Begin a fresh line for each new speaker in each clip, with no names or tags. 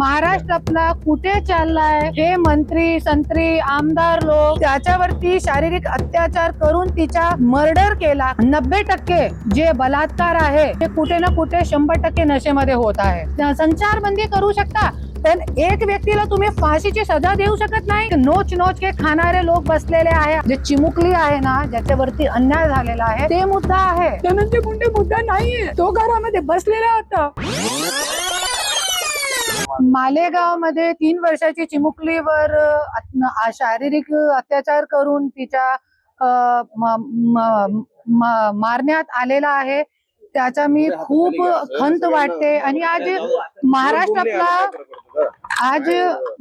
महाराष्ट्र आपला कुठे चाललाय? हे मंत्री संत्री आमदार लोक त्याच्यावरती शारीरिक अत्याचार करून तिचा मर्डर केला. नब्बे टक्के जे बलात्कार आहे ते कुठे ना कुठे शंभर टक्के नशेमध्ये होत आहे. संचारबंदी करू शकता पण एक व्यक्तीला तुम्ही फाशीची सजा देऊ शकत नाही? नोच नोच के खाणारे लोक बसलेले आहे. जे चिमुकली आहे ना ज्याच्यावरती अन्याय झालेला आहे ते मुद्दा आहे. धनंजय मुंडे मुद्दा नाहीये. तो घरामध्ये बसलेला होता. मालेगावमध्ये तीन वर्षाची चिमुकलीवर शारीरिक अत्याचार करून तिच्या मारण्यात आलेला आहे. त्याचा मी खूप खंत वाटते आणि आज महाराष्ट्र आपला आज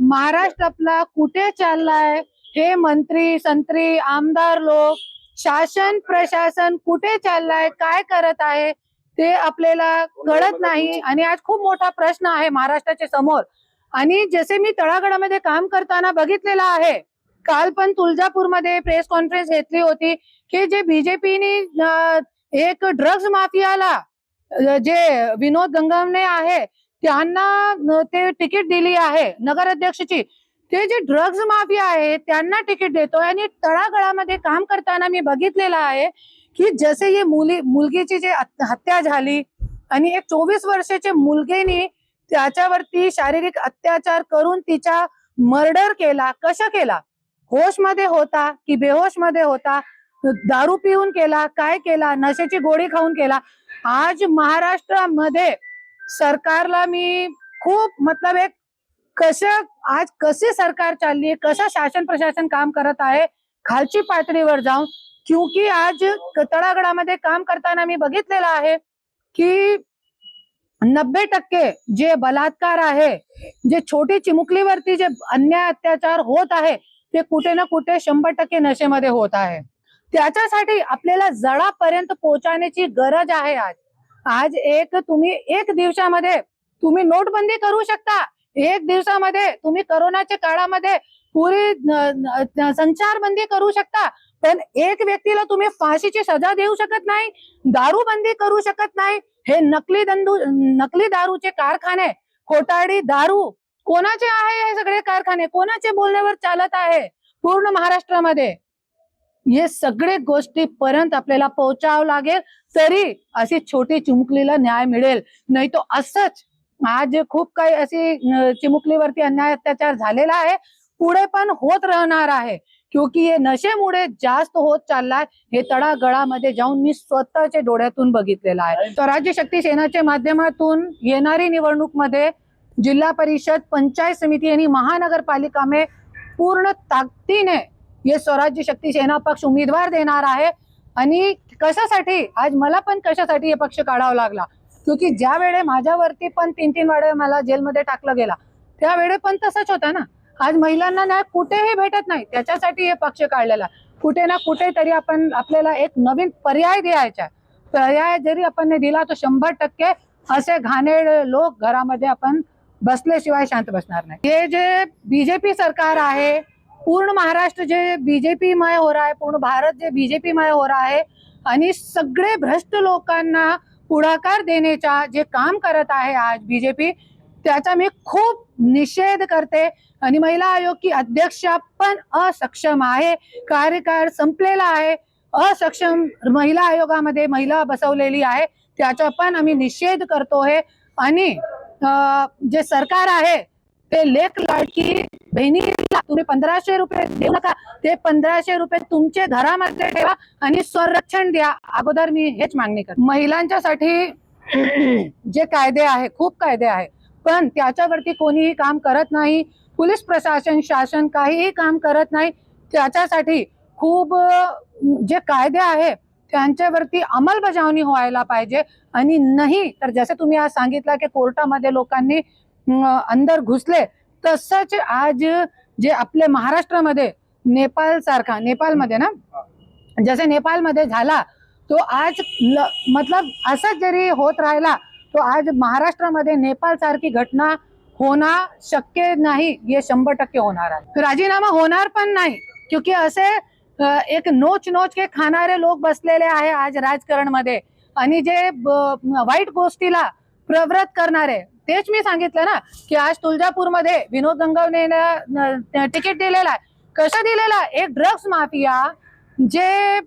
महाराष्ट्र आपला कुठे चाललाय हे मंत्री संत्री आमदार लोक शासन प्रशासन कुठे चाललाय काय करत आहे ते आपल्याला कळत नाही. आणि आज खूप मोठा प्रश्न आहे महाराष्ट्राच्या समोर. आणि जसे मी तळागडामध्ये काम करताना बघितलेलं आहे काल पण तुळजापूरमध्ये प्रेस कॉन्फरन्स घेतली होती की जे बीजेपीने एक ड्रग्ज माफियाला जे विनोद गंगवणे आहे त्यांना ते तिकीट दिली आहे नगराध्यक्षची. ते जे ड्रग्ज माफिया आहे त्यांना तिकीट देतोय. आणि तळागळामध्ये काम करताना मी बघितलेलं आहे की जसे ही मुली मुलगीची जे हत्या झाली आणि एक चोवीस वर्षाचे मुलगीने त्याच्यावरती शारीरिक अत्याचार करून तिचा मर्डर केला कशा केला? होशमध्ये होता की बेहोशमध्ये होता? दारू पिऊन केला काय केला? नशेची गोळी खाऊन केला? आज महाराष्ट्रामध्ये सरकारला मी खूप मतलब एक कसं आज कसे सरकार चालली कसं शासन प्रशासन काम करत आहे? खालची पातळीवर जाऊन क्योंकि आज तळागडामध्ये काम करताना मी बघितलेलं आहे की नब्बे टक्के जे बलात्कार आहे जे छोटी चिमुकलीवरती जे अन्याय अत्याचार होत आहे ते कुठे ना कुठे शंभर टक्के नशेमध्ये होत आहे. त्याच्यासाठी आपल्याला जळापर्यंत पोहोचण्याची गरज आहे आज. आज एक तुम्ही एक दिवसामध्ये तुम्ही नोटबंदी करू शकता. एक दिवसामध्ये तुम्ही करोनाच्या काळामध्ये पुरी संचारबंदी करू शकता. पण एक व्यक्तीला तुम्ही फाशीची सजा देऊ शकत नाही दारू बंदी करू शकत नाही हे नकली दंदू नकली दारूचे कारखाने खोटाडी दारू कोणाचे आहे हे सगळे कारखाने? कोणाचे बोलण्यावर चालत आहे? पूर्ण महाराष्ट्रामध्ये. हे सगळे गोष्टी पर्यंत आपल्याला पोहोचावं लागेल तरी अशी छोटी चिमुकलीला न्याय मिळेल. नाही तो असंच आज खूप काही अशी चिमुकलीवरती अन्याय अत्याचार झालेला आहे पुढे पण होत राहणार आहे. क्योंकि हे नशेमुळे जास्त होत चाललाय हे तळागळामध्ये जाऊन मी स्वतःच्या डोळ्यातून बघितलेलं आहे. स्वराज्य शक्ती सेनाच्या माध्यमातून येणारी निवडणूकमध्ये जिल्हा परिषद पंचायत समिती आणि महानगरपालिका में पूर्ण ताकदीने हे स्वराज्य शक्ती सेना पक्ष उमेदवार देणार आहे. आणि कशासाठी? आज मला पण कशासाठी हे पक्ष काढावा लागला? क्योंकि ज्या वेळे माझ्यावरती पण तीन तीन वेळे मला जेलमध्ये टाकलं गेला त्यावेळे पण तसंच होतं ना. आज महिलांना न्याय कुठेही भेटत नाही. त्याच्यासाठी हे पक्ष काढलेला कुठे ना कुठे तरी आपण आपल्याला एक नवीन पर्याय द्यायचा पर्याय जरी आपण दिला तर शंभर टक्के असे घाणेड लोक घरामध्ये आपण बसल्याशिवाय शांत बसणार नाही. हे जे बीजेपी सरकार आहे पूर्ण महाराष्ट्र जे बीजेपी मय हो रहा है पूर्ण भारत जे बीजेपी मय हो रहा है आणि सगळे भ्रष्ट लोकांना पुढाकार देण्याचा जे काम करत आहे आज बीजेपी त्याचा मी खूप निषेध करते. आणि महिला आयोग की अध्यक्ष पण असक्षम आहे. कार्यकाळ संपलेला आहे. असक्षम महिला आयोगामध्ये महिला बसवलेली आहे. त्याचा पण आम्ही निषेध करतोय. आणि जे सरकार आहे ते लेख लाडकी बहिणीला तुम्ही पंधराशे रुपये देऊ नका. ते पंधराशे रुपये तुमचे घरामध्ये ठेवा आणि संरक्षण द्या. अगोदर मी हेच मागणी करते. महिलांच्यासाठी जे कायदे आहे खूप कायदे आहे पण त्याच्यावरती कोणीही काम करत नाही. पोलीस प्रशासन शासन काहीही काम करत नाही. त्याच्यासाठी खूप जे कायदे आहे त्यांच्यावरती अंमलबजावणी व्हायला पाहिजे. आणि नाही तर जसं तुम्ही आज सांगितलं की कोर्टामध्ये लोकांनी अंदर घुसले तसंच आज जे आपले महाराष्ट्रामध्ये नेपाळ सारखा नेपाळमध्ये ना जसे नेपाळमध्ये झाला तो आज ल- मतलब असंच जरी होत राहिला तो आज महाराष्ट्रामध्ये नेपाळ सारखी घटना होणं शक्य नाही हे शंभर टक्के होणार आहे. राजीनामा होणार पण नाही क्योंकि असे एक नोच नोच के खाणारे लोक बसलेले आहे आज राजकारणमध्ये आणि जे ब- वाईट गोष्टीला प्रवृत्त करणारे तेच मी सांगितलं ना की आज तुळजापूरमध्ये विनोद गंगावने तिकीट दिलेलं आहे. कसं दिलेलं आहे? एक ड्रग्स माफिया जे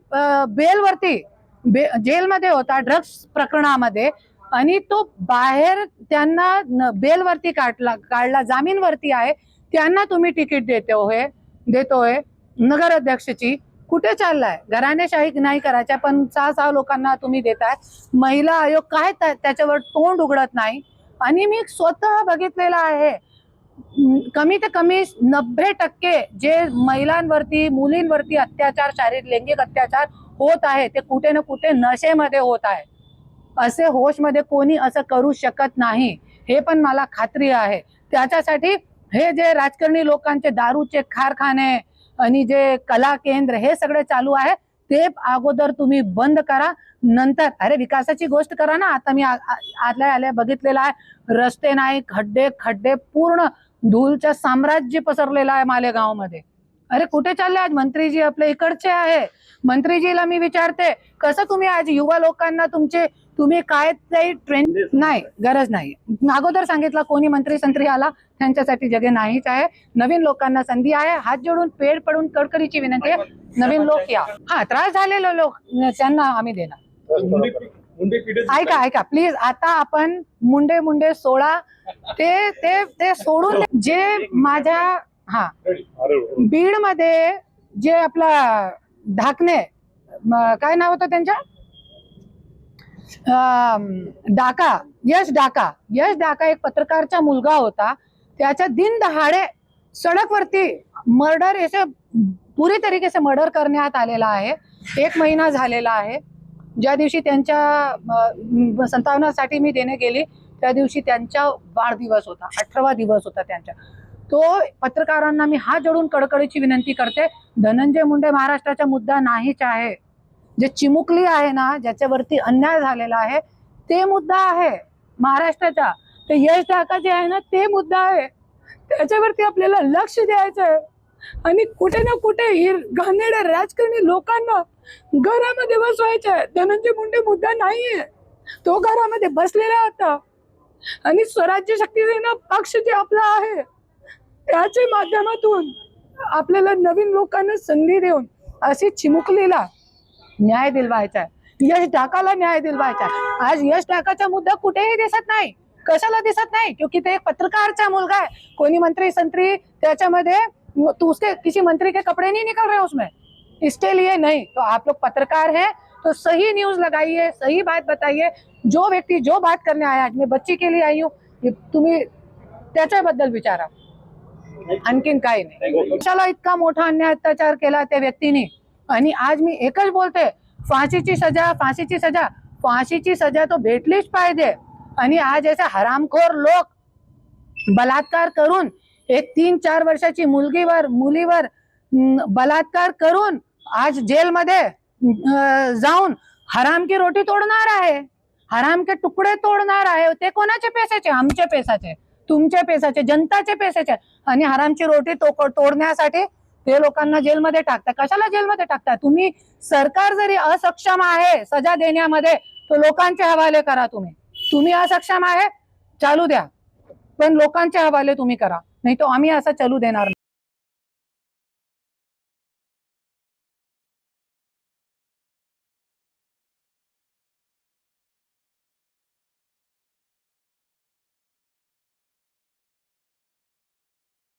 बेलवरती बे जेलमध्ये होता ड्रग्स प्रकरणामध्ये आणि तो बाहेर त्यांना न- बेलवरती काढला काढला जामीनवरती आहे त्यांना तुम्ही तिकीट देतोय देतोय नगर अध्यक्षची कुठे चाललाय? घराणेशाही नाही करायच्या पण सहा सहा लोकांना तुम्ही देताय. महिला आयोग काय त्याच्यावर तोंड उघडत नाही. आणि मी स्वतः बघितलेलं आहे. कमी ते कमी नब्बे टक्के जे महिलांवरती मुलींवरती अत्याचार शारीरिक लैंगिक अत्याचार होत आहे ते कुठे ना कुठे नशेमध्ये होत आहे. असे होशमध्ये कोणी असं करू शकत नाही. हे पण मला खात्री आहे. त्याच्यासाठी हे जे राजकारणी लोकांचे दारूचे कारखाने आणि जे कला केंद्र हे सगळे चालू आहे ते अगोदर तुम्ही बंद करा. नंतर अरे विकासाची गोष्ट करा ना. आता मी आतल्या आल्या बघितलेलं आहे. रस्ते नाही खड्डे खड्डे पूर्ण धूलचं साम्राज्य पसरलेलं आहे मालेगावमध्ये. अरे कुठे चालले आज? मंत्रीजी आपले इकडचे आहे. मंत्रीजीला मी विचारते कसं तुम्ही आज युवा लोकांना तुमचे तुम्ही काय काही ट्रेन नाही गरज नाही. अगोदर सांगितलं कोणी मंत्री संत्री आला त्यांच्यासाठी जगे नाहीच आहे. नवीन लोकांना संधी आहे. हात जोडून पेड पडून कडकडीची विनंती आहे. नवीन लोक या. हा त्रास झालेले लोक त्यांना आम्ही देणार. ऐका ऐका. प्लीज आता आपण मुंडे मुंडे सोडा. ते ते ते सोडून. जे माझ्या हा. बीडमध्ये जे आपला ढाकणे काय नाव होतं त्यांच्या? डाका यश डाका. यश डाका एक पत्रकारचा मुलगा होता. त्याच्या दिन दहाडे सडकवरती मर्डर असे पुरी तरीके से मर्डर करण्यात आलेला आहे. एक महिना झालेला आहे. ज्या दिवशी त्यांच्या संतावनासाठी मी देणे गेली त्या दिवशी त्यांचा वाढदिवस होता. अठरावा दिवस होता त्यांचा. तो पत्रकारांना मी हात जोडून कडकडीची विनंती करते. धनंजय मुंडे महाराष्ट्राचा मुद्दा नाहीच आहे. जे चिमुकली आहे ना ज्याच्यावरती अन्याय झालेला आहे ते मुद्दा आहे महाराष्ट्राचा. ते यश ढाका जे आहे ना ते मुद्दा आहे. त्याच्यावरती आपल्याला लक्ष द्यायचं आहे आणि कुठे ना कुठे ही घाणेड्या राजकारणी लोकांना घरामध्ये बसवायचं आहे धनंजय मुंडे मुद्दा नाहीये. तो घरामध्ये बसलेला होता. आणि स्वराज्य शक्ती सेना पक्ष जे आपला आहे त्याच्या माध्यमातून आपल्याला नवीन लोकांना संधी देऊन असे चिमुकलेला न्याय दिलवायचा आहे. यश ढाकाला न्याय दिलवायचा आहे. आज यश ढाकाचा मुद्दा कुठेही दिसत नाही. कशाला दिसत नाही? क्योंकि ते एक पत्रकारचा मुलगा आहे. कोणी मंत्री संत्री त्याच्यामध्ये तो उसके किसी मंत्री के कपड़े नहीं निकल रहे उसमें. इसके लिए नहीं. तो आप लोग पत्रकार हैं तो सही न्यूज लगाइए सही बात बताइए. जो व्यक्ती जो बात करने आया आज मैं बच्ची के लिए आई हूँ तुम्ही त्याच्याबद्दल विचारा. आणखीन काही नाही. कशाला इतका मोठा अन्याय अत्याचार केला त्या व्यक्तीने. आणि आज मी एकच बोलते फाशीची सजा फाशीची सजा. फाशीची सजा तो भेटलीच पाहिजे. आणि आज असे हरामखोर लोक बलात्कार करून एक तीन चार वर्षाची मुलगीवर मुलीवर बलात्कार करून आज जेलमध्ये जाऊन हराम की रोटी तोडणार आहे. हराम के तुकडे तोडणार आहे. ते कोणाचे पैशाचे? आमचे पैशाचे. तुमचे पैशाचे जनताचे पैशाचे. आणि हरामची रोटी तो तोडण्यासाठी ते लोकांना जेलमध्ये टाकताय कशाला जेलमध्ये टाकता? तुम्ही सरकार जरी असक्षम आहे सजा देण्यामध्ये तो लोकांचे हवाले करा तुम्ही. तुम्ही असक्षम आहे चालू द्या. पण लोकांचे हवाले तुम्ही करा. नाही तो आम्ही असं चालू देणार नाही.